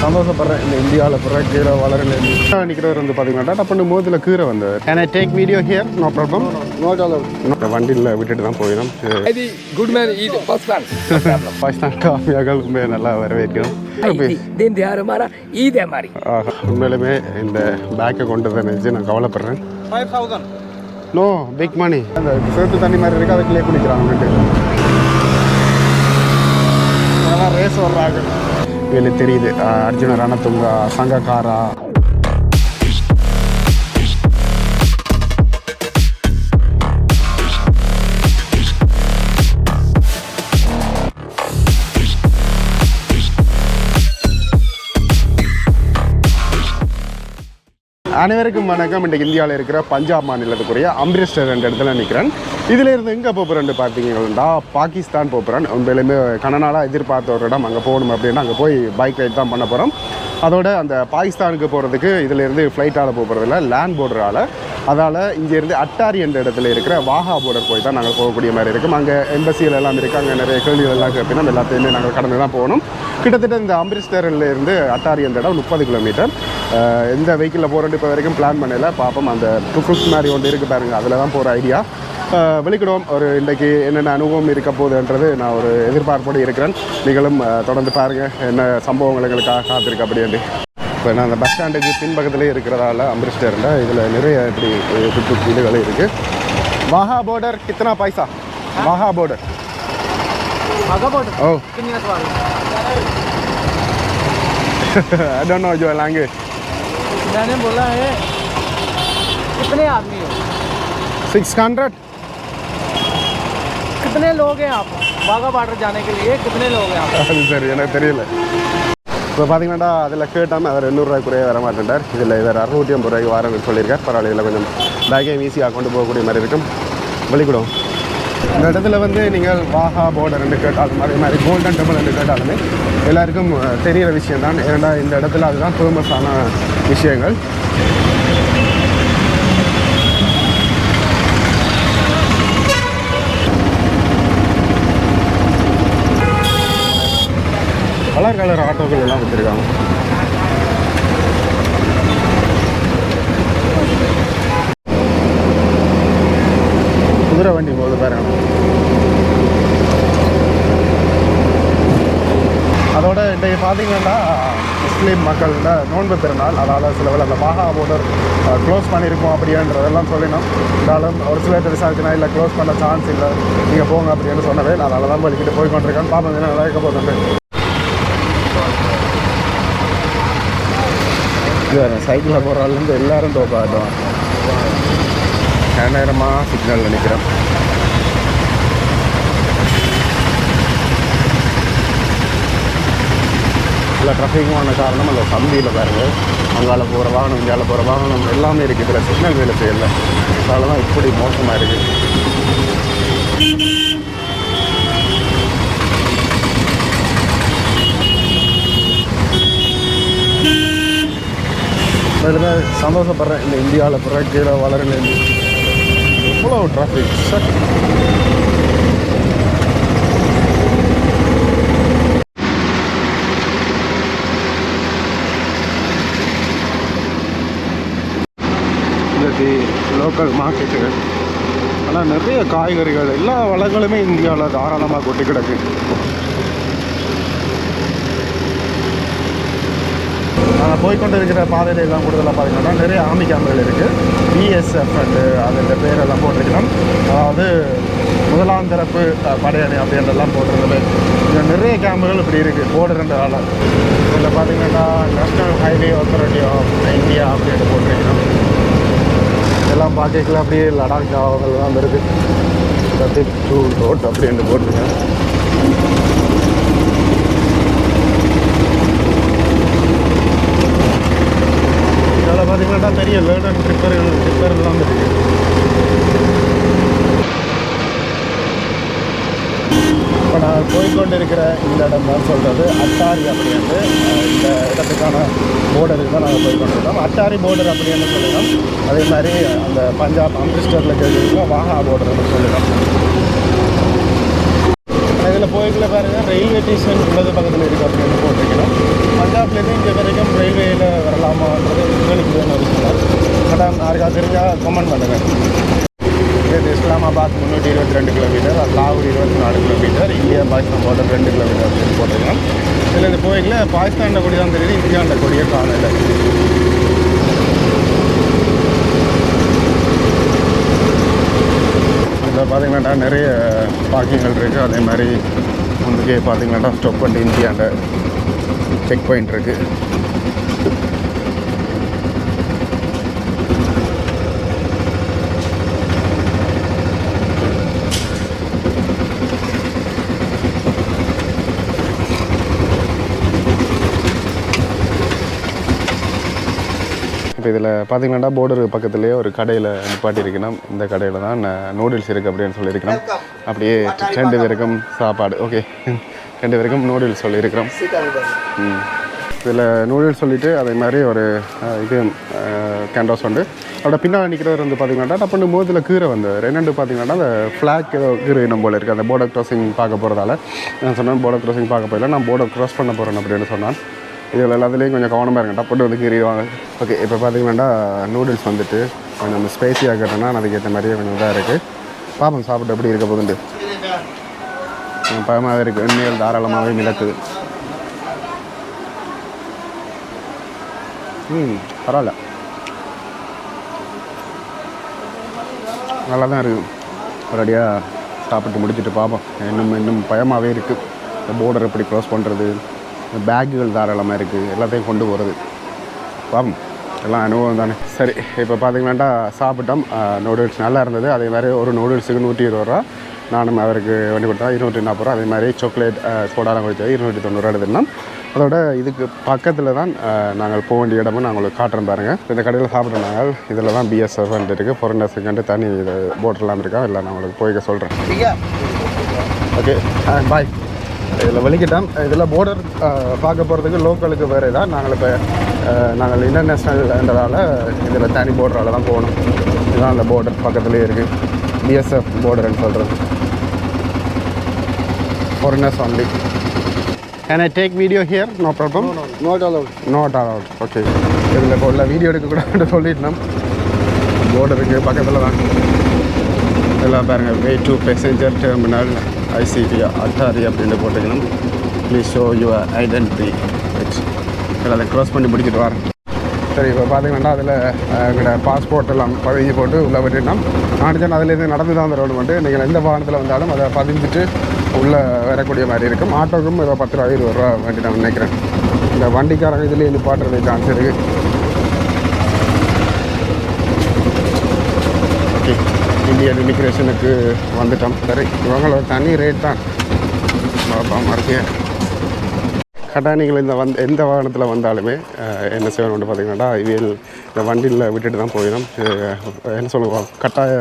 சந்தோஷப்படுறேன். இந்த இந்தியாவில் பிற கீரை வளரல. நிற்கிறவர் வந்து பார்த்தீங்கன்னா டப்புன்னு மூதில் கீரை வந்தவர் ஏன்னா டேக் வீடியோ ஹியர் ப்ராப்ளம் வண்டியில் விட்டுட்டு தான் போயிடும் குட் மேன் இது நல்லா வரவேற்கணும் இதே உண்மையிலுமே இந்த பேக்கை கொண்டு வந்து நினச்சி நான் கவலைப்படுறேன். நோ பிக் மணி அந்த தண்ணி மாதிரி இருக்குது அதுக்குள்ளே குளிக்கிறாங்க ரேஸ் வர்றாங்க இதில் தெரியுது. அர்ஜுன ரணத்துங்கா சங்ககாரா அனைவருக்கும் வணக்கம். இன்றைக்கு இந்தியாவில் இருக்கிற பஞ்சாப் மாநிலத்துக்குரிய அம்ரிஸ்டர் என்ற இடத்துல நிற்கிறேன் இதில் இருந்து எங்கே போகிறேன் பார்த்தீங்கன்னா பாகிஸ்தான் போகிறேன் உண்மையிலுமே கன நாளாக எதிர்பார்த்த ஒரு இடம் அங்கே போகணும் அப்படின்னா அங்கே போய் பைக் ரைட் தான் பண்ண போகிறோம் அதோட அந்த பாகிஸ்தானுக்கு போகிறதுக்கு இதிலேருந்து ஃப்ளைட்டால் போகிறதில்ல லேண்ட் போர்டரால் அதால் இங்கேருந்து அட்டாரி என்ற இடத்துல இருக்கிற வாகா போர்டர் போய் தான் நாங்கள் போகக்கூடிய மாதிரி இருக்கும். அங்கே எம்பசிகள் எல்லாம் இருக்குது அங்கே நிறைய கேள்விகள் எல்லாம் கேட்பினோம் எல்லாத்தையுமே நாங்கள் கடந்து தான் போகணும். கிட்டத்தட்ட இந்த அம்ரிஸ்டரில் இருந்து அட்டாரி என்ற இடம் முப்பது கிலோமீட்டர் எந்த வெஹிக்கிளில் போகிறோன்னு இப்போ வரைக்கும் பிளான் பண்ணல. பார்ப்போம் அந்த டுஃபுக் மாதிரி ஒன்று இருக்குது பாருங்கள் அதில் தான் போகிற ஐடியா வெளிக்கிடுவோம் ஒரு இன்றைக்கு என்னென்ன அனுபவம் இருக்க போகுதுன்றது நான் ஒரு எதிர்பார்ப்போடு இருக்கிறேன் நீங்களும் அஹ், தொடர்ந்து பாருங்கள் என்ன சம்பவங்கள் எங்களுக்காக காத்திருக்கு அப்படின்ட்டு இப்போ நான் அந்த பஸ் ஸ்டாண்டுக்கு பின்பக்கத்துலேயே இருக்கிறதால அம்ரிஸ்டரில் இதில் நிறைய இப்படி டுக் இதுகள் இருக்குது வாஹா border கித்தனா பைசா வாஹா border Aga border. ஓ कितनी का सवाल I don't know your language. मैंने बोला है कितने आदमी हो 600 कितने लोग हैं आप बाघा बॉर्डर जाने के लिए कितने लोग हैं आप அது சரி எனக்கு தெரியல இப்போ பார்த்தீங்கன்னா அதில் கேட்டாமல் அவர் எண்ணூறுரூவாய் குறைய வர மாட்டேன்டார் இதில் இவர் அறுநூற்றி ஐம்பது ரூபாய்க்கு வாரம் சொல்லியிருக்கார் பரவாயில்ல இதில் கொஞ்சம் பேக்கையும் ஈஸியாக கொண்டு போகக்கூடிய மாதிரி இருக்கும் வெளிக்கூடம் இந்த இடத்துல வந்து நீங்கள் வாஹா போர்டர் என்று கேட்டாலும் அதே மாதிரி கோல்டன் டெம்பிள் என்று கேட்டாலுமே எல்லாருக்கும் அஹ், தெரிகிற விஷயம் தான் ஏன்னா இந்த இடத்துல அதுதான் ஃபேமஸான விஷயங்கள் கலர் கலர் ஆட்டோக்கள் எல்லாம் வச்சுருக்காங்க. குதிரை வண்டி போகுது பாருங்க. அதோட இன்றைக்கு பார்த்தீங்கன்னா முஸ்லீம் மக்களோட நோன்பு பெருநாள் அதாவது சில வேலை அந்த வாகா போர்டர் க்ளோஸ் பண்ணியிருக்கோம் அப்படின்றதெல்லாம் சொல்லினோம் இருந்தாலும் ஒரு சில விசாரிச்சுனா இல்லை க்ளோஸ் பண்ண சான்ஸ் இல்லை. நீங்கள் போங்க அப்படின்னு சொன்னவே நான் அதனால தான் வலிக்கிட்டு போய் கொண்டிருக்கேன் பார்ப்போம் என்ன நடக்க போகுதுன்னு இது வேறு சைக்கிளில் போகிறாலேருந்து எல்லாரும் டோப் ஆகிட்டோம் நேரமாக சிக்னல் நிற்கிறேன் இல்லை ட்ராஃபிக்குமான காரணம் அந்த சந்தியில் பாருங்கள் அங்கால போகிற வாகனம் இங்கால போகிற வாகனம் எல்லாமே இருக்குது இதில் சிக்னல் வேலை செய்யல அதனால தான் இப்படி மோசமாக இருக்குது அதில் சந்தோஷப்படுறேன். இந்த இந்தியாவில் பிற கீழே வளரலேருந்து எவ்வளோ டிராஃபிக் சார் லோக்கல் மார்க்கெட்டுகள் ஆனால் நிறைய காய்கறிகள் எல்லா வளங்களுமே இந்தியாவில் தாராளமாக கொட்டி கிடக்கு. நாங்கள் போய்கொண்டிருக்கிற பாதையில எல்லாம் கூடுதலாக பார்த்தீங்கன்னா நிறைய ஆமி கேம்புகள் இருக்குது பிஎஸ்எஃப் அண்டு அதோட பேரெல்லாம் போட்டிருக்கிறோம் அதாவது முதலாம் தரப்பு படையணி அப்படின்றதெல்லாம் போட்டிருந்தது. இங்கே நிறைய கேம்புகள் இப்படி இருக்குது போடுறதால இதில் பார்த்தீங்கன்னா national highway authority of India அப்படின்னு போட்டிருக்கிறோம் இதெல்லாம் பார்க்கல அப்படியே லடாக் அவங்க தான் இருக்குது சத்திக் டூ ரோட் அப்படின்னு போட்டிருக்கேன் இதில் பெரிய லேர்னர் ட்ரிப்பர் ட்ரிப்பர் எல்லாம் இருக்கு இப்போ நான் போய்கொண்டு இருக்கிற இந்த இடம் தான் சொல்கிறது அட்டாரி அப்படின்னு இந்த இடத்துக்கான போர்டருக்கு தான் நாங்கள் போய்கொண்டிருக்கோம் அட்டாரி போர்டர் அப்படின்னு சொல்லிடும் அதே மாதிரி அந்த பஞ்சாப் அம்ரிஸ்டரில் கேட்குறோம் வாகா போர்டர்னு சொல்லிடும் இதில் போய்க்குள்ள பாருங்கள் ரயில்வே ஸ்டேஷன் உள்ளது பக்கத்தில் இருக்குது அப்படின்னு போட்டிருக்கணும் பஞ்சாப்லேருந்து இங்கே வரைக்கும் ரயில்வேயில் வரலாமான்றது உங்களுக்கு வேணும் ஒரு சில தெரிஞ்சால் கமெண்ட் பண்ணுங்கள் இது இஸ்லாமாபாத் முந்நூற்றி இருபத்தி ரெண்டு கிலோமீட்டர் லாகூர் இருபத்தி நாலு கிலோமீட்டர் இந்தியா பாகிஸ்தான் பார்டர் ரெண்டு கிலோமீட்டர் அப்படின்னு போட்டிருக்கோம். இதில் இந்த கோயிலில் பாகிஸ்தானில் கொடி தான் தெரியுது இந்தியாண்ட கொடியே காணல. இதில் பார்த்தீங்கன்னா நிறைய பார்க்கிங்கள் இருக்குது அதே மாதிரி முந்துக்கே பார்த்தீங்கன்னா ஸ்டொப் பண்ணி இந்தியாண்ட செக் பாயிண்ட் இருக்குது இப்போ இதில் பார்த்தீங்கன்னா போர்டர் பக்கத்துலேயே ஒரு கடையில் நிப்பாட்டியிருக்கணும். இந்த கடையில் தான் நூடுல்ஸ் இருக்குது அப்படின்னு சொல்லியிருக்கிறோம் அப்படியே ரெண்டு பேருக்கும் சாப்பாடு. ஓகே ரெண்டு பேருக்கும் நூடுல்ஸ் சொல்லியிருக்கிறோம். இதில் நூடுல்ஸ் சொல்லிவிட்டு அதே மாதிரி ஒரு இது கேண்டோஸ் உண்டு. அதோட பின்னால் நிற்கிறவர் வந்து பார்த்தீங்கன்னா டப்புன்னு மோதில் கீரை வந்தவர் என்னென்னு பார்த்தீங்கன்னா அந்த ஃப்ளாக் ஏதோ கீரை நம்ம போல இருக்குது அந்த போர்டர் க்ராசிங் பார்க்க போகிறதால நான் சொன்னேன் போர்டர் க்ராசிங் பார்க்க போயில நான் போர்டர் க்ராஸ் பண்ண போகிறேன் அப்படின்னு சொன்னான். இதில் எல்லாத்துலேயும் கொஞ்சம் கவனமாக இருங்க. டப்புட்டு வந்து கீறிடுவாங்க ஓகே இப்போ பார்த்தீங்கன்னா நூடுல்ஸ் வந்துட்டு கொஞ்சம் ஸ்பைசியாக கேட்டோன்னா அதுக்கேற்ற மாதிரியே கொஞ்சம் இதாக இருக்குது பாப்போம் சாப்பிட்டு எப்படி இருக்க போகுதுண்டு கொஞ்சம் இருக்குது எண்ணெயில் தாராளமாகவே மிதக்குது. ம் பரவாயில்ல. நல்லா தான் இருக்குது. ஒரடியாக சாப்பிட்டு முடிச்சுட்டு பார்ப்போம் இன்னும் இன்னும் பயமாகவே இருக்குது இந்த போர்டர் எப்படி க்ளோஸ் பண்ணுறது பேக்குகள் தாராளமாக இருக்குது எல்லாத்தையும் கொண்டு போகிறது பார்ப்போம் எல்லாம் அனுபவம் தானே. சரி இப்போ பார்த்தீங்கன்னாண்டா சாப்பிட்டோம். நூடுல்ஸ் நல்லா இருந்தது. அதே மாதிரி ஒரு நூடுல்ஸுக்கு நூற்றி இருபது ரூபா. நானும் அவருக்கு வண்டி கொடுத்தா இருநூற்றி நாற்பது ரூபா அதே மாதிரி சாக்லேட் சோடாலாம் கொடுத்தா இருநூற்றி தொண்ணூறுவா எடுத்துனா அதோட இதுக்கு பக்கத்தில் தான் நாங்கள் போக வேண்டிய இடமும் நாங்கள் காட்டுறோம் பாருங்கள் இந்த கடையில் சாப்பிட்றோம் நாங்கள் இதில் தான் பிஎஸ்எஃப் இருக்குது ஃபொரினர்ஸுக்கு தனி இது போட்டெல்லாம் இருக்கா? இல்லை நான் உங்களுக்கு போய்க்க சொல்கிறேன் ஓகே பாய் இதில் வெளிக்கிட்டோம் இதில் போர்டர் பார்க்க போகிறதுக்கு லோக்கலுக்கு வேறு தான் நாங்கள் இப்போ நாங்கள் இன்டர்நேஷ்னல்ன்றதால இதில் தனி போர்டரால் தான் போகணும். இதுதான் அந்த போர்டர் பக்கத்துலேயே இருக்குது பிஎஸ்எஃப் போர்டர்னு சொல்கிறது foreigners only. Can I take video here? No problem. No, no, not allowed. Not allowed. Okay. இதில் போடல வீடியோ எடுக்கக்கூடாது சொல்லிட்டோம் போர்டு இருக்குது பக்கத்தில் தான் எல்லாம் பாருங்கள் way to passenger terminal ICT Attari அப்படின்ட்டு போட்டுக்கணும் ப்ளீஸ் ஷோ யுவர் ஐடென்டிட்டி வச்சு இதில் அதை க்ளோஸ் பண்ணி பிடிச்சிட்டு வரேன் சரி இப்போ பார்த்தீங்கன்னா அதில் எங்களோட பாஸ்போர்ட் எல்லாம் பதிஞ்சு போட்டு உள்ளே விட்டுட்டோம் நான் அதிலேருந்து நடந்து தான் அந்த ரோடு மட்டும் நீங்கள் எந்த வாகனத்தில் வந்தாலும் அதை பதிஞ்சுட்டு உள்ளே வரக்கூடிய மாதிரி இருக்கும். ஆட்டோக்கும் ஏதோ பத்து ரூபா இருபது ரூபா வேண்டி நான் நினைக்கிறேன். இந்த வண்டிக்காரங்க இதுலேயே நிப்பாட்டுறது சான்ஸ் இருக்குது ஓகே இந்தியன் இமிக்ரேஷனுக்கு வந்துட்டோம். சரி இவங்களோட தனி ரேட் தான். பாப்பா மறுக்கையா இந்த வந் எந்த வாகனத்தில் வந்தாலுமே என்ன செய்யணும்னு பார்த்தீங்கன்னா இவியல் இந்த வண்டியில் விட்டுட்டு தான் போயிடும். என்ன சொல்லுவோம்? கட்டாய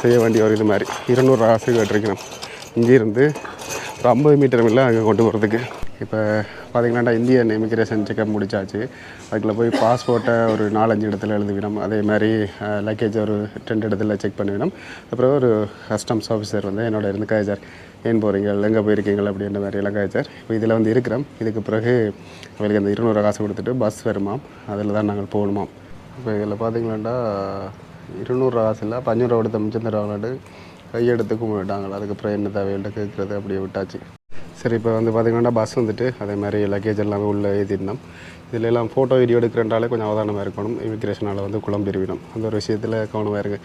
செய்ய வேண்டிய ஒரு இது மாதிரி. இருநூறு ஆசை கேட்டிருக்கணும் இங்கேருந்து ஒரு ஐம்பது மீட்டர் இல்லை அங்கே கொண்டு போகிறதுக்கு. இப்போ பார்த்தீங்கன்னா இந்தியன் இமிக்ரேஷன் செக்அப் முடிச்சாச்சு. அதுக்குள்ளே போய் பாஸ்போர்ட்டை ஒரு நாலஞ்சு இடத்துல எழுதுவிடும் அதே மாதிரி லக்கேஜ் ஒரு ரெண்டு இடத்துல செக் பண்ணிவிடும் அப்புறம் ஒரு கஸ்டம்ஸ் ஆஃபீஸர் வந்து என்னோட இருந்து சார் ஏன் போகிறீங்க எங்கே போயிருக்கீங்க? அப்படின்ற மாதிரி எல்லாம் சார் இப்போ இதில் வந்து இருக்கிறோம். இதுக்கு பிறகு அவளுக்கு அந்த இருநூறு காசு கொடுத்துட்டு பஸ் வருமாம் அதில் தான் நாங்கள் போகணுமாம் இப்போ இதில் பார்த்தீங்களாண்டா இருநூறு காசு இல்லை பஞ்சூறு கொடுத்த மிச்சம் தருவாங்களாண்டு கையெடுத்து கும்பிட்டாங்களா அதுக்கப்புறம் என்ன தேவையில்லை கேட்குறது அப்படியே விட்டாச்சு. சரி இப்போ வந்து பார்த்தீங்கன்னா பஸ் வந்துட்டு அதே மாதிரி லக்கேஜ் எல்லாமே உள்ளே ஏற்றிருந்தோம் இதில் எல்லாம் ஃபோட்டோ வீடியோ எடுக்கிறன்றாலே கொஞ்சம் அவதானமாக இருக்கணும். இமிக்ரேஷனால் வந்து குழம்பிருவிடும் அந்த ஒரு விஷயத்தில் கவனமாக இருங்க.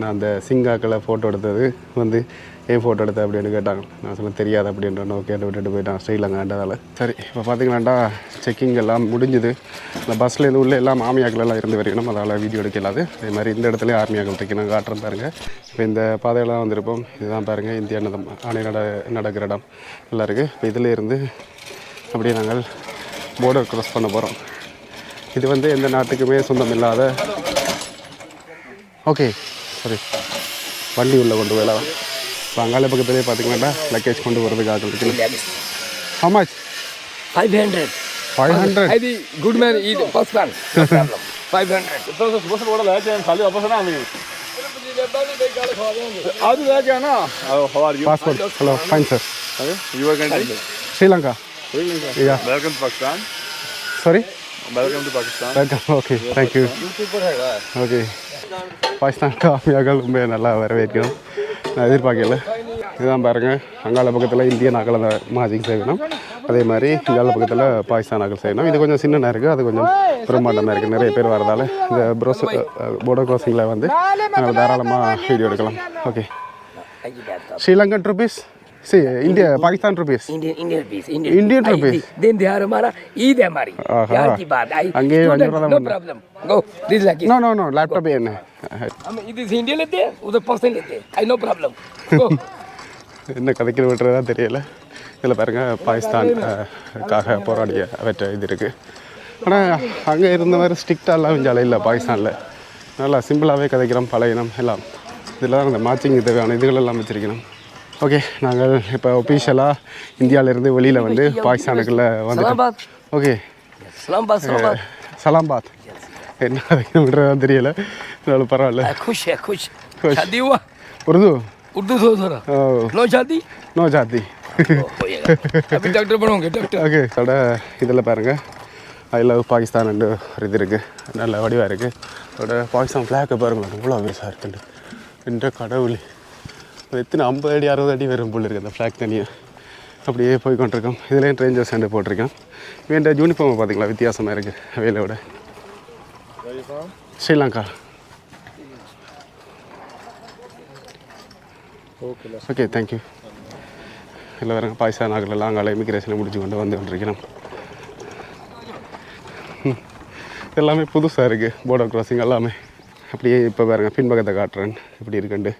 நான் அந்த சிங்காக்களை ஃபோட்டோ எடுத்தது வந்து ஏன் ஃபோட்டோ எடுத்த? அப்படின்னு கேட்டாங்க. நான் சொல்ல தெரியாது அப்படின்ற கேட்டு விட்டுட்டு போயிட்டான் ஸ்ரீலங்காண்டதால் சரி இப்போ பார்த்தீங்கன்னாண்டா செக்கிங் எல்லாம் முடிஞ்சுது. இந்த பஸ்லேருந்து உள்ளே எல்லாம் ஆமியாக்கள் எல்லாம் இருந்து வரைக்கணும் அதால் வீடியோ எடுக்கலாது அதே மாதிரி இந்த இடத்துல ஆர்மியாக்கள் தைக்கணும் காட்டுறேன் பாருங்கள் இப்போ இந்த பாதையெல்லாம் வந்திருப்போம். இதுதான் பாருங்கள் இந்தியா நடம் ஆணை நட நடக்கிற இடம். நல்லா இருக்குது இப்போ இதிலேருந்து அப்படியே நாங்கள் போர்டர் க்ராஸ் பண்ண போகிறோம் இது வந்து எந்த நாட்டுக்குமே சொந்தம் இல்லாத ஓகே சாரி வண்டி உள்ளே கொண்டு போயலாம் இப்போ அங்காள பக்கத்துலேயே பார்த்திங்கன்னா லக்கேஜ் கொண்டு வர்றதுக்காக இருக்குல்ல how much five hundred five hundred I the good man it first man five hundred இப்போ சுபசன் கூட லேட் சாலி அப்பசனா ಅದು ಯಾಕೆ ಅಣ್ಣ ಪಾಸ್ಪೋರ್ಟ್ ಹಲೋ ಫೈನ್ ಸರ್ ಯುವ ಗಂಟೆ yeah welcome to Pakistan sorry welcome to Pakistan welcome okay thank you okay Pakistan ஆர்மியாக்கள் ரொம்ப நல்லா வரவேற்கணும் நான் எதிர்பார்க்கல. இதுதான் பாருங்கள் அங்காள பக்கத்தில் இந்தியன் அகல மாஜிக் செய்யணும் அதே மாதிரி இங்கால பக்கத்தில் பாகிஸ்தான் அகல் செய்யணும் இது கொஞ்சம் சின்னதாக இருக்குது அது கொஞ்சம் பிரம்மாண்டமாக இருக்குது நிறைய பேர் வரதால் இந்த ப்ரோஸ் போர்டர் க்ராசிங்கில் வந்து நாங்கள் தாராளமாக வீடியோ எடுக்கலாம். Okay Sri Lankan rupees C India Pakistan rupees Indian Indian rupees. Indian, Indian I- rupees. Then they are हमारा ईद है हमारी आहा. यार की बात आई अंगे Student, अंगे no problem go this is lucky no no no laptop என்ன हम इधर से इंडिया लेते हैं उधर पाकिस्तान लेते हैं आई नो प्रॉब्लम go என்ன கதைக்கிற விட்டுறதா தெரியல இதில் பாருங்க பாகிஸ்தான் அஹ், க்காக போராடிய அவற்றை இது இருக்குது ஆனால் அங்கே இருந்த மாதிரி ஸ்ட்ரிக்டாலாம் இஞ்சால இல்லை பாகிஸ்தானில் நல்லா சிம்பிளாகவே கதைக்கிறோம் பழகினம் எல்லாம் இதில் தான் இந்த மேட்சிங் தேவையான இதுகள் எல்லாம் வச்சுருக்கணும் ஓகே நாங்கள் இப்போ ஒஃபிஷியலாக இந்தியாவிலேருந்து வெளியில் வந்து பாகிஸ்தானுக்குள்ளே வந்துட்டோம் ஓகே சலாம் பாத் eh, என்ன விடுறதா தெரியல. இருந்தாலும் பரவாயில்ல. குஷ் குஷ் உருது? உருது நோ ஜாதி நோ ஜாதி டாக்டர் ஓகே சட இதில் பாருங்கள் ஐ லவ் பாகிஸ்தான் ரெண்டு ஒரு இது இருக்குது நல்ல வடிவாக இருக்குது அதோட பாகிஸ்தான் ஃப்ளாக்கை பாருங்களேன். எவ்வளோ பெருசாக இருக்குன்னு. என்ற கடவுள். எத்தனை ஐம்பது அடி அறுபது அடி வரும் போல் இருக்குது அந்த ஃப்ளாக் தனியாக அப்படியே போய் கொண்டிருக்கோம் இதுலேயும் ரேஞ்சர் சேண்டு போட்டிருக்கேன் வேண்ட யூனிஃபார்மை பார்த்தீங்களா? வித்தியாசமாக இருக்குது வேலையோட. ஸ்ரீலங்கா. ஓகே தேங்க்யூ இல்லை வரங்க பாய்சா நாகலாம் லாங்கால இமிக்ரேஷனை முடிச்சு கொண்டு வந்து கொண்டிருக்கிறோம். எல்லாமே புதுசாக இருக்குது போர்டர் crossing எல்லாமே. அப்படியே இப்போ பாருங்க பின்பக்கத்தை காட்டுறேன். இப்படி இருக்குண்டு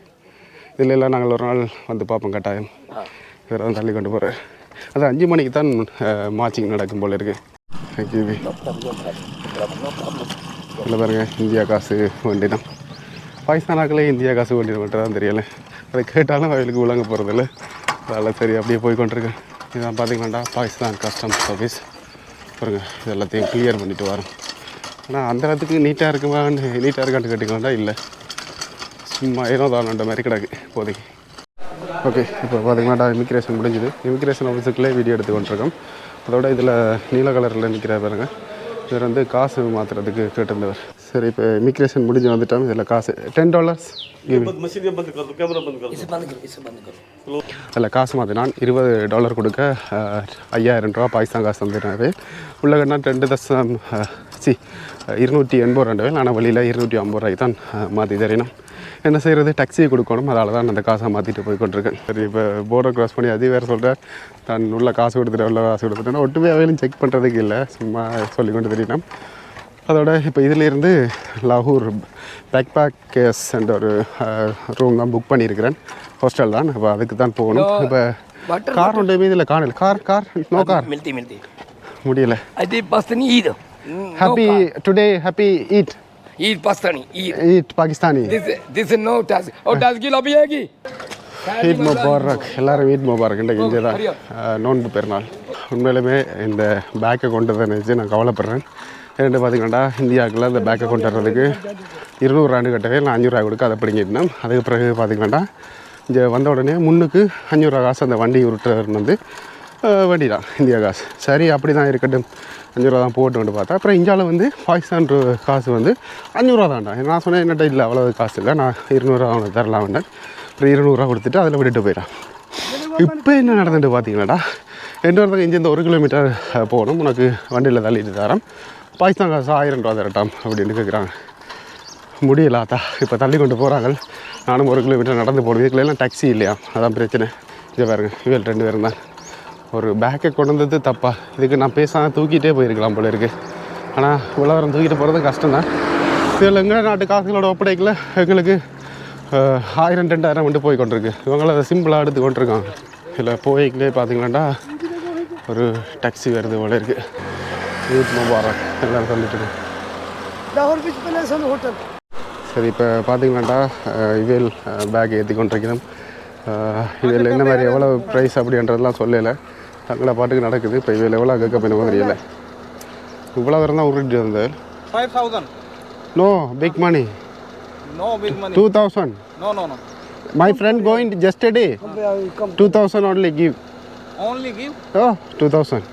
இதில் எல்லாம் நாங்கள் ஒரு நாள் வந்து பார்ப்போம் கட்டாயம். வேறு வந்து தள்ளி கொண்டு போகிறேன் அது அஞ்சு மணிக்கு தான் மார்ச்சிங் நடக்கும் போல இருக்குது தேங்க்யூ இல்லை பாருங்க இந்தியா காசு வண்டினம் பாகிஸ்தானாக்களே இந்தியா காசு வண்டி தான் தெரியல. அதை கேட்டாலும் அவங்களுக்கு விளங்க போகிறதில்ல அதனால் சரி அப்படியே போய் கொண்டிருக்கேன் இதான் பார்த்தீங்களாண்டா பாகிஸ்தான் கஸ்டம்ஸ் ஆஃபீஸ் பாருங்க இது எல்லாத்தையும் கிளியர் பண்ணிட்டு வரோம். ஆனால் அந்த இடத்துக்கு நீட்டாக இருக்குமான்னு நீட்டாக இருக்கான்னு கேட்டிங்களாண்டா இல்லை. சும்மா ஏனோ தானன்ற மாதிரி கிடக்கு இப்போதைக்கு. ஓகே இப்போ பார்த்தீங்கன்னாடா இமிக்ரேஷன் முடிஞ்சுது. இமிக்ரேஷன் ஆஃபீஸுக்குள்ளே வீடியோ எடுத்து கொண்டிருக்கோம். அதோட இதில் நீல கலரில் நிற்கிற பாருங்கள் இவர் வந்து காசு மாற்றுறதுக்கு கேட்டிருந்தவர். சரி இப்போ இமிக்ரேஷன் முடிஞ்சு வந்துட்டோம் இதில் காசு. டென் டாலர்ஸ் அதில் காசு மாதிரி நான் இருபது டாலர் கொடுக்க ஐயாயிரம் ரூபா பாகிஸ்தான் காசு வந்துட்டாவே உள்ள நான் ரெண்டு தசம் சி இருநூற்றி எண்பது ரெண்டு வேலை ஆனால் வழியில் இருநூற்றி ஐம்பது ரூபாய்க்கு தான் மாற்றி தரணும். என்ன செய்கிறது டாக்ஸியை கொடுக்கணும் அதால் தான் அந்த காசை மாற்றிட்டு போய் கொண்டிருக்கேன். சரி இப்போ போர்டை க்ராஸ் பண்ணி அதே வேறு சொல்கிறார் தான் உள்ள காசு கொடுத்துட்டு உள்ள காசு கொடுத்துட்டேன் ஒட்டுமே அவையிலும் செக் பண்ணுறதுக்கு இல்லை சும்மா சொல்லிக்கொண்டு தெரியணும் அதோட இப்போ இதிலேருந்து லாகூர் பேக் பேக்கர்ஸ் என்ற ஒரு ரூம் தான் புக் பண்ணியிருக்கிறேன். ஹோஸ்டல் தான். இப்போ அதுக்கு தான் போகணும். இப்போ கார் ஒன்றுமே இதில் காணல கார் கார் நோ கார் மில்தி மில்தி முடியல. அது பஸ்தனி Eid. Happy today happy Eid Eid பஸ்தானி Eid Pakistani this no டாஸ் ஓ டாஸ் கி லபி ஆகி ஈத் முபாரக் எல்லாரும் ஈத் முபாரக் இன்றைக்கு இங்கே தான் நோன்பு பெருநாள். உண்மையிலுமே இந்த பேக்கை கொண்டு தான் நினச்சி நான் கவலைப்படுறேன். ஏன்னு பார்த்தீங்கன்னா இந்தியாவுக்குள்ள அந்த பேக்கை கொண்டு வர்றதுக்கு இருநூறு ஆண்டு கட்டவே நான் அஞ்சூறுரூவா கொடுக்க அதை பிடிங்கிட்டேன் அதுக்கு பிறகு பார்த்தீங்கன்னா இங்கே வந்த உடனே முன்னுக்கு அஞ்சூறுரூவா காசு அந்த வண்டி உருட்டுறது வந்து வண்டி தான் இந்தியா காசு. சரி அப்படி தான் இருக்கட்டும் அஞ்சூறுரூவா தான் போட்டு வந்து பார்த்தா அப்புறம் இந்தியாவில் வந்து பாகிஸ்தான் காசு வந்து அஞ்சூறுரூவா தான்டா. நான் சொன்னேன் என்னட்ட இல்லை அவ்வளோ காசு இல்லை நான் இருநூறுவா அவனுக்கு தரலாம் வேண்டாம் அப்புறம் இருநூறுவா கொடுத்துட்டு அதில் விட்டுட்டு போயிடான் இப்போ என்ன நடந்துட்டு பார்த்தீங்கன்னாடா ரெண்டு இடத்துக்கு இங்கேருந்து ஒரு கிலோமீட்டர் போகணும். உனக்கு வண்டியில் தள்ளிட்டு தரேன். பாகிஸ்தான் காசு ஆயிரம் ரூபா தரட்டாம் அப்படின்னு கேட்குறாங்க முடியலாத்தா இப்போ தள்ளி கொண்டு போகிறாங்க நானும் ஒரு கிலோமீட்டர் நடந்து போகிறது இதுக்குலாம் டாக்ஸி இல்லையா? அதான் பிரச்சனை. இதை பாருங்க இவள் ரெண்டு பேரும் தான். ஒரு பேக்கை கொண்டு வந்தது தப்பா. இதுக்கு நான் பேசாமல் தூக்கிட்டே போயிருக்கலாம் போல இருக்கு. ஆனால் உலகம் தூக்கிட்டு போகிறது கஷ்டம் தான் இதில் எங்கள் நாட்டு காசுகளோட ஒப்படைக்கல? எங்களுக்கு ஆயிரம் ரெண்டாயிரம் வந்து போய் கொண்டிருக்கு. இவங்கள அதை சிம்பிளாக எடுத்து கொண்டிருக்காங்க. இதில் போய்க்கிலே பார்த்தீங்களாண்டா ஒரு டாக்ஸி வருது போல இருக்குது ஈத் முபாரக் எல்லாம் சொல்லிட்டு லாகூர் பீச் பேலஸ் அண்ட் ஹோட்டல் சரி இப்போ பார்த்தீங்கன்னாட்டா இவேல் பேக் ஏற்றி கொண்டிருக்கணும் இதில் என்ன மாதிரி எவ்வளோ ப்ரைஸ் அப்படின்றதெல்லாம் சொல்லலை. தங்களை பாட்டுக்கு நடக்குது. இப்போ இதில் எவ்வளோ கேட்க போயினமோ தெரியல இவ்வளோ தரம் தான் உருட்டு இருந்தது. Five thousand no big money two thousand my friend going just day two thousand only give only give O two thousand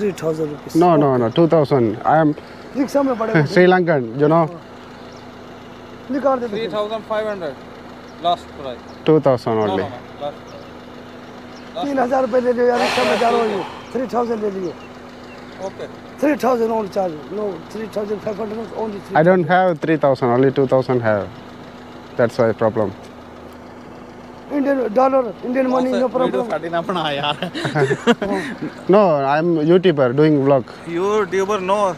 Three thousand rupees No, no, no, 2000. I am rickshaw में पड़ेगा Sri Lankan, you know, निकाल देते three thousand five hundred last price 2000 only. तीन हजार रुपये ले लियो यार rickshaw में जा रहा हूँ थ्री थाउजेंड ले लियो okay three thousand only charge no three thousand five hundred only I don't have 3000, only 2000 have. That's why problem. Indian dollar Indian dollar, Indian no, money, sir, no problem. no, I'm YouTuber doing vlog. YouTuber, no.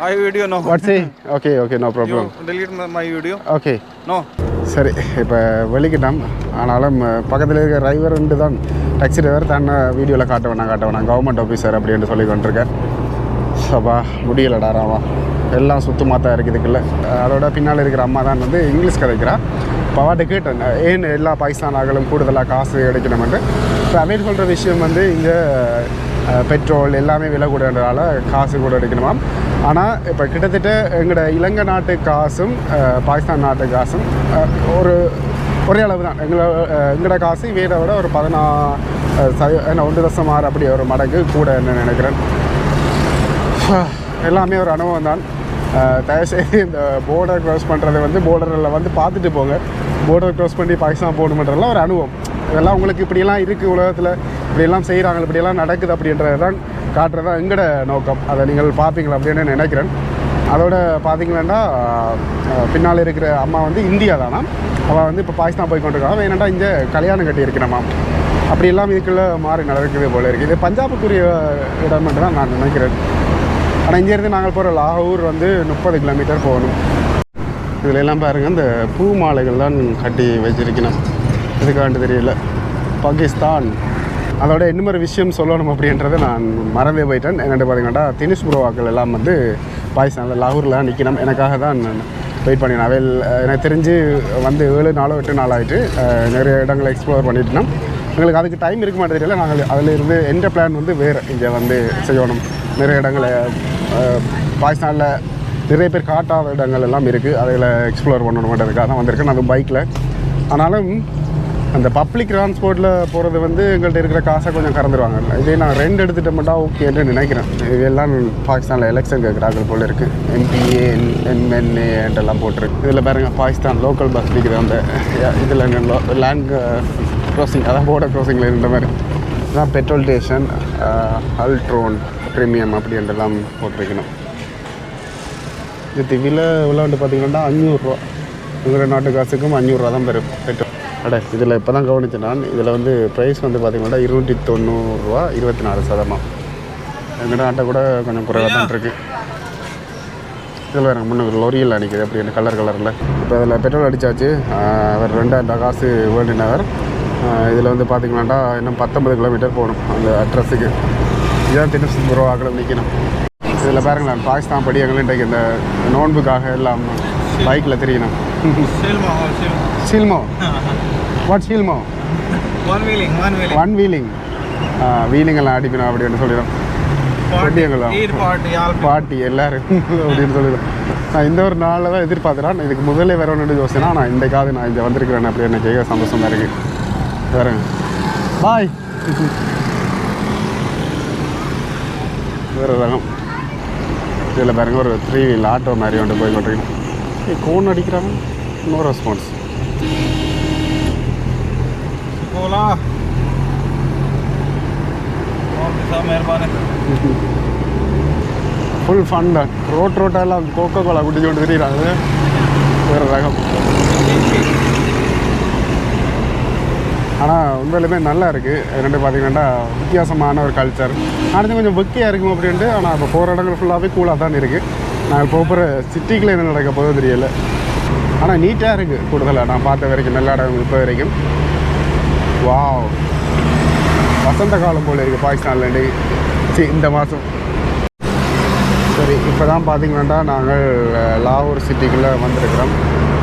I video no. What's it? Okay okay no problem You delete my video? Okay. சரி இப்போ வெளிக்கிட்டோம் ஆனாலும் பக்கத்தில் இருக்கிற டிரைவர்ன்ட்டு தான் taxi driver தன்னை வீடியோவில் காட்ட வேணாம் காட்ட வேணாம் கவர்மெண்ட் ஆஃபீஸர் அப்படின்னு சொல்லி கொண்டிருக்கேன் சபா முடியலடா ராமா எல்லாம் சுத்தமாக தான் இருக்குதுக்குள்ள அதோட பின்னால் இருக்கிற அம்மா தான் வந்து இங்கிலீஷ் கதைக்கிறான் இப்போ அவாட்ட கேட்டேன் ஏன் எல்லா பாகிஸ்தானாகளும் கூடுதலாக காசு கிடைக்கணுமென்று இப்போ அவர் சொல்கிற விஷயம் வந்து இங்கே பெட்ரோல் எல்லாமே விலை கூடன்றதால காசு கூட எடுக்கணுமாம் ஆனால் இப்போ கிட்டத்தட்ட எங்களோட இலங்கை நாட்டு காசும் பாகிஸ்தான் நாட்டு காசும் ஒரு ஒரே அளவு தான். எங்களை எங்களோட காசு இவையை விட ஒரு பதினா சதவீ என்ன ஒன்று தசம் ஆறு அப்படி ஒரு மடங்கு கூட என்ன நினைக்கிறேன். எல்லாமே ஒரு அனுபவம் தான். தயவுசெய்து இந்த போர்டர் க்ராஸ் பண்ணுறது வந்து போர்டரில் வந்து பார்த்துட்டு போங்க. போர்டர் க்ராஸ் பண்ணி பாகிஸ்தான் போகணுன்றதுலாம் ஒரு அனுபவம். இதெல்லாம் உங்களுக்கு இப்படியெல்லாம் இருக்குது உலகத்தில். இப்படியெல்லாம் செய்கிறாங்க இப்படியெல்லாம் நடக்குது அப்படின்றது தான் காட்டுறது தான் எங்களோட நோக்கம். அதை நீங்கள் பார்ப்பீங்களா அப்படின்னு நினைக்கிறேன். அதோட பார்த்தீங்கன்னா பின்னால் இருக்கிற அம்மா வந்து இந்தியா தானா? அவள் வந்து இப்போ பாகிஸ்தான் போய் கொண்டிருக்காங்க ஏன்னாடா இங்கே கல்யாணம் கட்டி இருக்கிறாம்மா அப்படி எல்லாம் இதுக்குள்ளே மாறி நடக்குது போல இருக்குது இது பஞ்சாபுக்குரிய இடம் மட்டும் தான் நான் நினைக்கிறேன். ஆனால் இங்கேருந்து நாங்கள் போகிற லாகூர் வந்து முப்பது கிலோமீட்டர் போகணும். இதில் எல்லாம் பாருங்கள் இந்த பூ மாலைகள் தான் கட்டி வச்சிருக்கணும். இதுக்காண்டு தெரியல. பாகிஸ்தான். அதோட இன்னொரு விஷயம் சொல்லணும் அப்படின்றத நான் மறந்தே போயிட்டேன். என்னென்னு பார்த்தீங்கன்னா தினிஷ் புரோவாக்கள் எல்லாம் வந்து பாகிஸ்தானில் லாகூரில் நிற்கணும் எனக்காக தான் வெயிட் பண்ணினேன். அவையில் எனக்கு தெரிஞ்சு வந்து ஏழு நாளோ எட்டு நாள் ஆகிட்டு நிறைய இடங்களை எக்ஸ்ப்ளோர் பண்ணிட்டுனா எங்களுக்கு அதுக்கு டைம் இருக்க மாட்டேது தெரியல. நாங்கள் அதில் இருந்து எந்த பிளான் வந்து வேறு இங்கே வந்து செய்யணும். நிறைய இடங்களை பாகிஸ்தானில் நிறைய பேர் காட்டாத இடங்கள் எல்லாம் இருக்குது அதில் எக்ஸ்ப்ளோர் பண்ணணுன்றதுக்காக தான் வந்திருக்கேன். அதுவும் பைக்கில் ஆனாலும் அந்த பப்ளிக் டிரான்ஸ்போர்ட்டில் போகிறது வந்து எங்கள்கிட்ட இருக்கிற காசை கொஞ்சம் கறந்துருவாங்க. இதே நான் ரெண்டு எடுத்துகிட்ட மட்டும் ஓகேன்னு நினைக்கிறேன். இதெல்லாம் பாகிஸ்தானில் எலெக்ஷன் கேட்குறாங்க போல் இருக்குது எம்பிஏ எம்என்ஏ போட்டிருக்கு. இதில் பாருங்க பாகிஸ்தான் லோக்கல் பஸ் நிற்குது அந்த இதில் லேண்ட் க்ராசிங் அதான் போர்டர் க்ராசிங்கில் இருந்த மாதிரி. இதான் பெட்ரோல் ஸ்டேஷன் அல்ட்ரோன் ப்ரீமியம் அப்படின்றலாம் போட்டிருக்கணும். இது விலை விளாண்டு பார்த்தீங்கன்னா அஞ்சூறுரூவா. எங்களோட நாட்டு காசுக்கும் அஞ்சூறுரூவா தான் பெரும் பெட்ரோல். அட இதில் இப்போ தான் கவனிச்சேன் நான். இதில் வந்து ப்ரைஸ் வந்து பார்த்தீங்கன்னா இருநூற்றி தொண்ணூறுரூவா இருபத்தி நாலு சதமாக எங்கள் நாட்டை கூட கொஞ்சம் குறைவாக தான் இருக்குது இதில் எனக்கு முன்னூறு லொரியில் நிற்கிது அப்படி என்ன கலர் கலரில் இப்போ இதில் பெட்ரோல் அடித்தாச்சு அவர் ரெண்டாயிரம் காசு வேண்டினவர். இதில் வந்து பார்த்தீங்கன்னாண்டா இன்னும் பத்தொன்பது கிலோமீட்டர் போகணும் அந்த அட்ரஸுக்கு இதான் தினசரி ப்ரோ ஆக்களை விழிக்கணும். இதில் பாருங்களேன் பாகிஸ்தான் படியாங்களே இன்றைக்கு இந்த நோன்புக்காக எல்லாம் பைக்கில் தெரியணும். சீல்மோ what சீல்மோ one wheeling one wheeling wheeling எல்லாம் அடிக்கணும் அப்படின்னு சொல்லிடும். பாட்டி எல்லாரும் அப்படின்னு சொல்லிடும். நான் இந்த ஒரு நாளில் தான் எதிர்பார்க்குறேன். இதுக்கு முதலே வரணும்னு யோசனை நான் இன்றைக்காவது நான் இங்கே வந்திருக்கிறேன் அப்படின்னு கேட்க சந்தோஷமாக இருக்குது வரேன் பாய் வேறு ரகம் இதில் பாருங்கள் ஒரு த்ரீ வீல் ஆட்டோ மாதிரி ஒன்று போய் கொண்டிருக்கணும் கோன் அடிக்கிறாங்க. நோ ரெஸ்பான்ஸ் போகலாம் ஃபுல் ஃபன் தான். ரோட் ரோட்டெல்லாம் கோக்கோ கோலா குடிச்சு கொண்டு திரிகிறாங்க வேறு ரகம். ஆனால் உண்மையிலுமே நல்லா இருக்குது ரெண்டு பார்த்தீங்கன்னா வித்தியாசமான ஒரு கல்ச்சர் அடுத்து கொஞ்சம் வெக்கையாக இருக்கும் அப்படின்ட்டு ஆனால் இப்போ போகிற இடங்கள் ஃபுல்லாகவே கூலாக தான் இருக்குது நான் போகிற சிட்டிக்குள்ளே என்ன நடக்க போதும் தெரியல. ஆனால் நீட்டாக இருக்குது கூடுதலாக நான் பார்த்த வரைக்கும் நல்ல இடம் இப்போ வரைக்கும். வாவ் வசந்த காலம் போல் இருக்குது பாகிஸ்தான்லேருந்து சரி சி இந்த மாதம் சரி இப்போ தான் பார்த்தீங்கன்னா நாங்கள் லாகூர் சிட்டிக்குள்ளே வந்திருக்கிறோம்.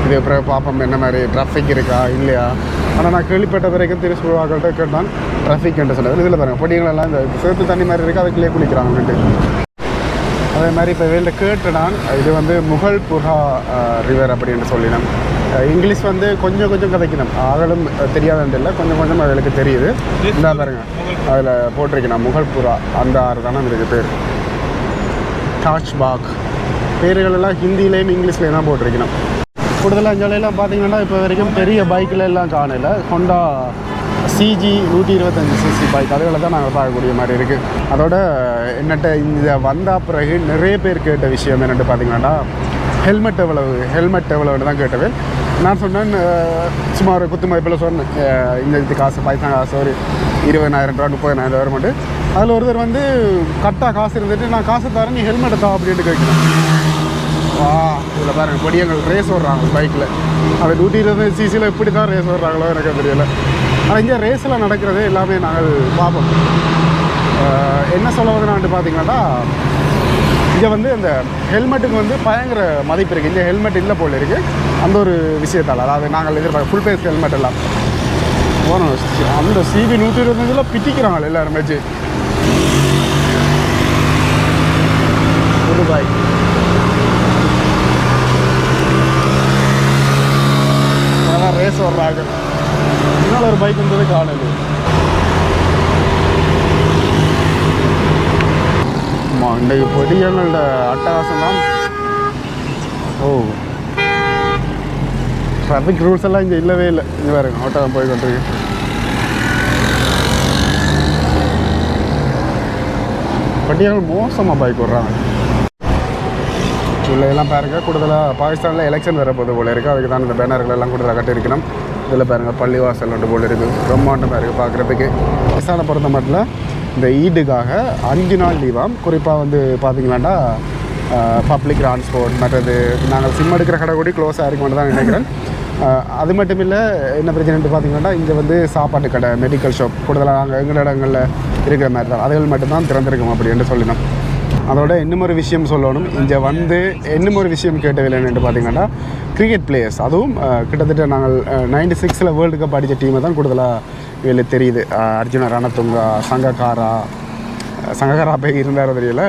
இது பிறகு பார்ப்போம் என்ன மாதிரி டிராஃபிக் இருக்கா இல்லையா? ஆனால் நான் கேள்விப்பட்ட வரைக்கும் திருசூழாக்கள்கிட்ட கேட்டான் ட்ராஃபிக் என்று சொன்னது. இதில் பாருங்கள் பொடிகளெல்லாம் இந்த சேர்த்து தண்ணி மாதிரி இருக்குது அதுக்குள்ளே குளிக்கிறாங்கன்ட்டு அதே மாதிரி இப்போ வெளில கேட்டுடான் இது வந்து முகல் புகா ரிவர் அப்படின்னு சொல்லினோம். இங்கிலீஷ் வந்து கொஞ்சம் கொஞ்சம் கதைக்கணும். ஆகலும் தெரியாதுன்னு இல்லை கொஞ்சம் கொஞ்சம் அவளுக்கு தெரியுது. இந்த பாருங்க அதில் போட்டிருக்கணும் முகல் புறா அந்த ஆறு தானே இதுக்கு பேர். டாச் பாக் பேர்கள் எல்லாம் ஹிந்திலேயும் இங்கிலீஷ்லேயும் தான் போட்டிருக்கணும். கூடுதலாக இஞ்சாலையெல்லாம் பார்த்தீங்கன்னா இப்போ வரைக்கும் பெரிய பைக்கில் எல்லாம் காணல ஹொண்டா சிஜி நூற்றி இருபத்தஞ்சி சிசி பைக் அதுகளை தான் நாங்கள் பார்க்கக்கூடிய மாதிரி இருக்குது அதோட என்னட்ட இந்த வந்த பிறகு நிறைய பேர் கேட்ட விஷயம் என்னென்னு பார்த்தீங்கன்னா ஹெல்மெட் எவ்வளவு ஹெல்மெட் எவ்வளவுன்னு தான் கேட்டது நான் சொன்னேன் சுமார் சும்மா ஒரு குத்து மதிப்பில் சொன்னேன் இந்த இது காசு பைசா காசு ஒரு இருபதாயிரம் ரூபா முப்பதாயிரம் ரூபா மட்டும் அதில் ஒருத்தர் வந்து கரெக்டாக காசு இருந்துட்டு நான் காசு தரேன் நீ ஹெல்மெட்டை தா அப்படின்ட்டு கேட்குறேன் வா இதில் படி பொடியங்கள் ரேஸ் ஓடுறாங்க பைக்கில் அது நூற்றி இருபது சிசியில் இப்படி தான் ரேஸ் ஓடுறாங்களோ எனக்கு தெரியல. ஆனால் இங்கே ரேஸில் நடக்கிறதே எல்லாமே நாங்கள் பார்ப்போம். என்ன சொல்ல வந்து பார்த்தீங்கன்னா இங்கே வந்து இந்த ஹெல்மெட்டுக்கு வந்து பயங்கர மதிப்பு இருக்குது இங்கே ஹெல்மெட் இல்லை போல இருக்குது அந்த ஒரு விஷயத்தால் அதாவது நாங்கள் எதிர்பார்க்க ஃபுல் பேஸ் ஹெல்மெட் எல்லாம். போனோம் அந்த சிபி நூற்றி இருபத்தஞ்சில் பிட்டிக்கிறாங்க எல்லாருமே ஒரு பாய் அதெல்லாம் ரேஸ் வர்றாங்க இன்னொரு ஒரு பைக் வந்தது காணல ஆமாம் இன்றைக்கு பொடிகளோட அட்டகாசம் தான் ஓ ட்ராஃபிக் ரூல்ஸ் எல்லாம் இங்கே இல்லவே இல்லை. இங்கே பாருங்க ஆட்டோ போய் கொண்டிருக்கு. பட்டியல் மோசமாக பைக் விட்றாங்க இதில் எல்லாம் கூடுதலாக பாகிஸ்தானில் எலெக்ஷன் வர போது போல இருக்குது அதுக்கு தான் இந்த பேனர்கள் எல்லாம் கூடுதலாக கட்டியிருக்கணும். இதில் பாருங்கள் பள்ளிவாசல் ஒன்று போல இருக்குது பிரம்மாண்டமாக இருக்குது பார்க்குறதுக்கு பாகிஸ்தானை பொறுத்த மட்டும் இந்த ஈடுக்காக அஞ்சு நாள் லீவாம் குறிப்பாக வந்து பார்த்தீங்கன்னாண்டா பப்ளிக் டிரான்ஸ்போர்ட் மற்றது நாங்கள் சிம் எடுக்கிற கடை கூட க்ளோஸாக இருக்கும்னு தான் நினைக்கிறேன். அது மட்டும் இல்லை என்ன பிரச்சனைட்டு பார்த்தீங்கன்னா இங்கே வந்து சாப்பாட்டு கடை மெடிக்கல் ஷாப் கூடுதலாக நாங்கள் எங்கள் இடங்களில் இருக்கிற மாதிரி தான். அதுகள் மட்டும்தான் திறந்திருக்கும் அப்படின்னு சொல்லினோம். அதோட இன்னும் ஒரு விஷயம் சொல்லணும். இங்கே வந்து இன்னும் ஒரு விஷயம் கேட்டவில்லை என்று பார்த்தீங்கன்னா கிரிக்கெட் பிளேயர்ஸ் அதுவும் கிட்டத்தட்ட நாங்கள் நைன்டி சிக்ஸில் வேர்ல்டு கப் அடித்த டீமை தான் கூடுதலாக இதில் தெரியுது. அர்ஜுன ரணத்துங்கா சங்ககாரா சங்ககாரா போய் இருந்தார் தெரியல.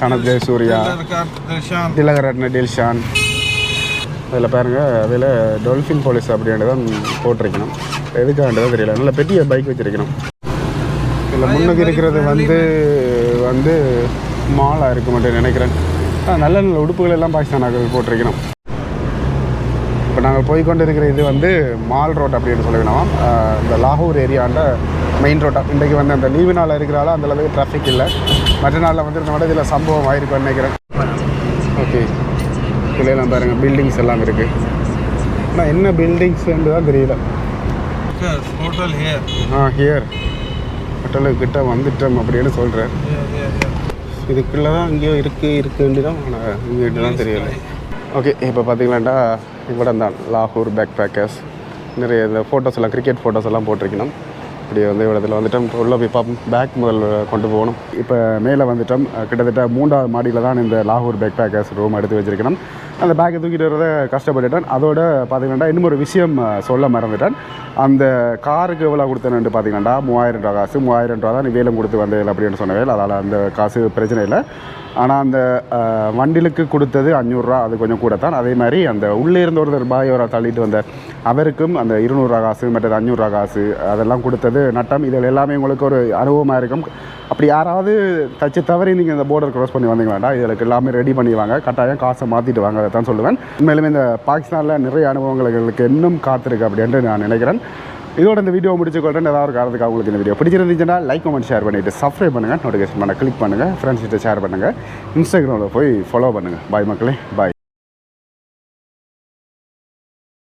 சனத் ஜெயசூர்யா திலகரட்ன டில்ஷான் அதில் பாருங்கள் அதில் டொல்ஃபின் போலீஸ் அப்படின்ட்டு தான் போட்டிருக்கணும். எதுக்காண்டதான் தெரியல. நல்ல பெரிய பைக் வச்சுருக்கணும். இதில் முன்னுக்கு இருக்கிறது வந்து வந்து மாலாக இருக்க மாட்டேன் நினைக்கிறேன். ஆ, நல்ல நல்ல உடுப்புகள் எல்லாம் பாகிஸ்தானாக்கள் போட்டிருக்கணும் இப்போ நாங்கள் போய் கொண்டு இருக்கிற இது வந்து மால் ரோட் அப்படின்னு சொல்லிக்கணும் இந்த லாகூர் ஏரியாண்ட மெயின் ரோட்டாக இன்றைக்கு வந்து அந்த லீவு நாளில் இருக்கிறால அந்த அளவுக்கு டிராஃபிக் இல்லை. மற்ற நாளில் வந்து இந்த மாதிரி இதில் சம்பவம் ஆயிருக்கும்னு நினைக்கிறேன். ஓகே இதில் எல்லாம் பாருங்கள் பில்டிங்ஸ் எல்லாம் இருக்குது ஆனால் என்ன பில்டிங்ஸ்ன்னு தான் தெரியல. Hotel here. ஆ ஹியர் ஹோட்டலுக்கிட்ட வந்துட்டோம் அப்படின்னு சொல்கிறேன். இதுக்குள்ளே தான் இங்கேயோ இருக்குது இருக்குன்னு தான் ஆனால் இங்கிட்ட தான் தெரியல. ஓகே இப்போ பார்த்தீங்களாண்டா இவ்வளோ தான் லாகூர் பேக் பேக்கர்ஸ் நிறைய இந்த ஃபோட்டோஸ் எல்லாம் கிரிக்கெட் ஃபோட்டோஸ் எல்லாம் போட்டிருக்கணும். இப்படி வந்து இடத்துல வந்துட்டோம். இப்போ உள்ள போய் பார்ப்போம் பேக் முதல் கொண்டு போகணும். இப்போ மேலே வந்துட்டோம். கிட்டத்தட்ட மூன்றாவது மாடியில் தான் இந்த லாகூர் பேக் பேக்கர்ஸ் ரூம் எடுத்து வச்சிருக்கணும். அந்த பேக்கை தூக்கிட்டு வரத கஷ்டப்பட்டுட்டேன். அதோட பார்த்தீங்கன்னா இன்னும் ஒரு விஷயம் சொல்ல மறந்துட்டேன். அந்த காருக்கு எவ்வளோ கொடுத்தேன்னு பார்த்தீங்கன்னா மூவாயிரம் ரூபா காசு. மூவாயிரம் ரூபா தான் நீ கொடுத்து வந்தேன் அப்படின்னு சொன்னவேல் அதால் அந்த காசு பிரச்சனை இல்லை. ஆனால் அந்த வண்டிலுக்கு கொடுத்தது அஞ்சூறுரூவா அது கொஞ்சம் கூட தான் அதே மாதிரி அந்த உள்ளே இருந்த ஒருத்தர் பாய் ஒரு தள்ளிட்டு வந்த அவருக்கும் அந்த இருநூறுரூவா காசு மற்றது அஞ்சூறுரூவா காசு அதெல்லாம் கொடுத்தது நட்டம். இதில் எல்லாமே உங்களுக்கு ஒரு அனுபவமாக இருக்கும். அப்படி யாராவது தச்சு தவறி நீங்கள் இந்த போர்டர் க்ராஸ் பண்ணி வந்தீங்கன்னா இதற்கு எல்லாமே ரெடி பண்ணிடுவாங்க. கட்டாயம் காசை மாற்றிட்டு வாங்க அதை தான் சொல்லுவேன். மேலும் இந்த பாகிஸ்தானில் நிறைய அனுபவங்கள் எங்களுக்கு இன்னும் காத்திருக்கு அப்படின்ட்டு நான் நினைக்கிறேன். இதோட இந்த வீடியோ முடிச்சுக்கொள்றேன். ஏதாவது ஒரு காரணத்துக்கு உங்களுக்கு இந்த வீடியோ பிடிச்சிருந்துச்சுன்னா லைக் கமெண்ட் ஷேர் பண்ணிவிட்டு சப்ஸ்கிரைப் பண்ணுங்கள் நோட்டிஃபிகேஷன் பண்ண கிளிக் பண்ணுங்கள் ஃப்ரெண்ட்ஸ்கிட்ட ஷேர் பண்ணுங்கள் இன்ஸ்டாகிராமில் போய் ஃபாலோ பண்ணுங்கள் பாய் மக்களே. பாய்